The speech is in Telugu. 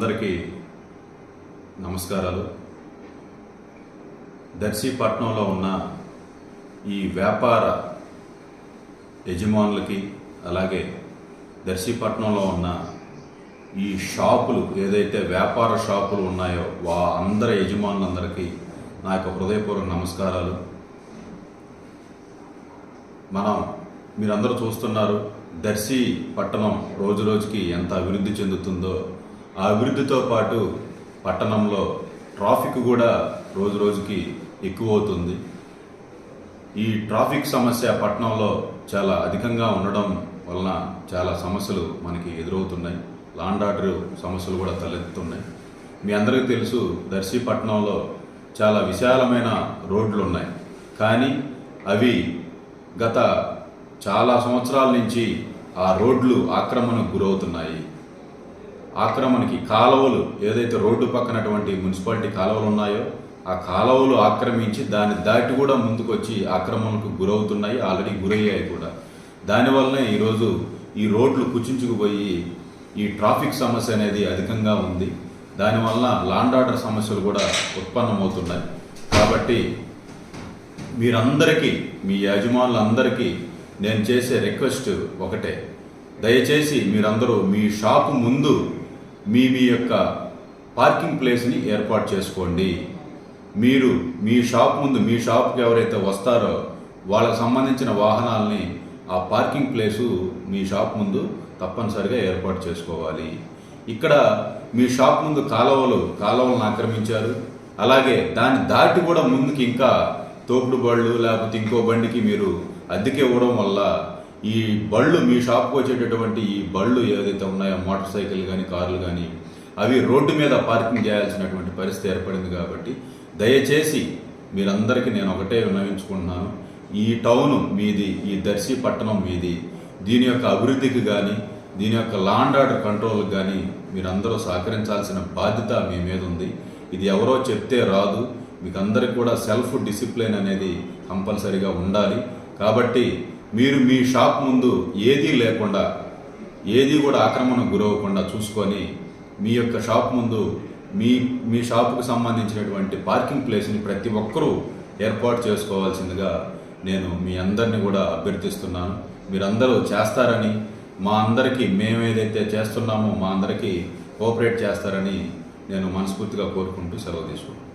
అందరికీ నమస్కారాలు. దర్శీపట్నంలో ఉన్న ఈ వ్యాపార యజమానులకి అలాగే దర్శీపట్నంలో ఉన్న ఈ షాపులు ఏదైతే వ్యాపార షాపులు ఉన్నాయో వా అందరి యజమానులందరికీ నా యొక్క హృదయపూర్వక నమస్కారాలు. మనం మీరందరూ చూస్తున్నారు దర్శి పట్టణం రోజు రోజుకి ఎంత అభివృద్ధి చెందుతుందో ఆ అభివృద్ధితో పాటు పట్టణంలో ట్రాఫిక్ కూడా రోజు రోజుకి ఎక్కువ అవుతుంది ఈ ట్రాఫిక్ సమస్య పట్టణంలో చాలా అధికంగా ఉండడం వలన చాలా సమస్యలు మనకి ఎదురవుతున్నాయి. లాండ్ ఆర్డర్ సమస్యలు కూడా తలెత్తుతున్నాయి. మీ అందరికీ తెలుసు దర్శి పట్టణంలో చాలా విశాలమైన రోడ్లు ఉన్నాయి కానీ అవి గత చాలా సంవత్సరాల నుంచి ఆ రోడ్లు ఆక్రమణకు గురవుతున్నాయి. ఆక్రమణకి కాలువలు ఏదైతే రోడ్డు పక్కనటువంటి మున్సిపాలిటీ కాలువలు ఉన్నాయో ఆ కాలువలు ఆక్రమించి దాన్ని దాటి కూడా ముందుకొచ్చి ఆక్రమణకు గురవుతున్నాయి ఆల్రెడీ గురయ్యాయి కూడా. దానివల్లనే ఈరోజు ఈ రోడ్లు కుచించుకుపోయి ఈ ట్రాఫిక్ సమస్య అనేది అధికంగా ఉంది. దానివల్ల లాండ్ ఆర్డర్ సమస్యలు కూడా ఉత్పన్నమవుతున్నాయి. కాబట్టి మీరందరికీ మీ యజమానులందరికీ నేను చేసే రిక్వెస్ట్ ఒకటే. దయచేసి మీరందరూ మీ షాపు ముందు మీ మీ యొక్క పార్కింగ్ ప్లేస్ని ఏర్పాటు చేసుకోండి. మీరు మీ షాప్ ముందు మీ షాప్కి ఎవరైతే వస్తారో వాళ్ళకి సంబంధించిన వాహనాలని ఆ పార్కింగ్ ప్లేసు మీ షాప్ ముందు తప్పనిసరిగా ఏర్పాటు చేసుకోవాలి. ఇక్కడ మీ షాప్ ముందు కాలువలు కాలువలను ఆక్రమించారు. అలాగే దాన్ని దాటి కూడా ముందుకి ఇంకా తోపుడు బళ్ళు లేకపోతే ఇంకో బండికి మీరు అద్దెకి ఇవ్వడం వల్ల ఈ బళ్ళు మీ షాప్కి వచ్చేటటువంటి ఈ బళ్ళు ఏదైతే ఉన్నాయో మోటార్ సైకిల్ కానీ కార్లు కానీ అవి రోడ్డు మీద పార్కింగ్ చేయాల్సినటువంటి పరిస్థితి ఏర్పడింది కాబట్టి దయచేసి మీరందరికీ నేను ఒకటే విన్నవించుకుంటున్నాను. ఈ టౌన్ మీది ఈ దర్శి పట్టణం మీది దీని యొక్క అభివృద్ధికి కానీ దీని యొక్క లాండ్ ఆర్డర్ కంట్రోల్కి కానీ మీరందరూ సహకరించాల్సిన బాధ్యత మీ మీద ఉంది. ఇది ఎవరో చెప్తే రాదు. మీకు అందరికి కూడా సెల్ఫ్ డిసిప్లిన్ అనేది కంపల్సరీగా ఉండాలి. కాబట్టి మీరు మీ షాప్ ముందు ఏదీ లేకుండా ఏది కూడా ఆక్రమణకు గురవకుండా చూసుకొని మీ యొక్క షాప్ ముందు మీ మీ షాపుకు సంబంధించినటువంటి పార్కింగ్ ప్లేస్ని ప్రతి ఒక్కరూ ఏర్పాటు చేసుకోవాల్సిందిగా నేను మీ అందరినీ కూడా అభ్యర్థిస్తున్నాను. మీరందరూ చేస్తారని మా అందరికీ మేము ఏదైతే చేస్తున్నామో మా అందరికీ కోఆపరేట్ చేస్తారని నేను మనస్ఫూర్తిగా కోరుకుంటూ సెలవు తీసుకుంటాను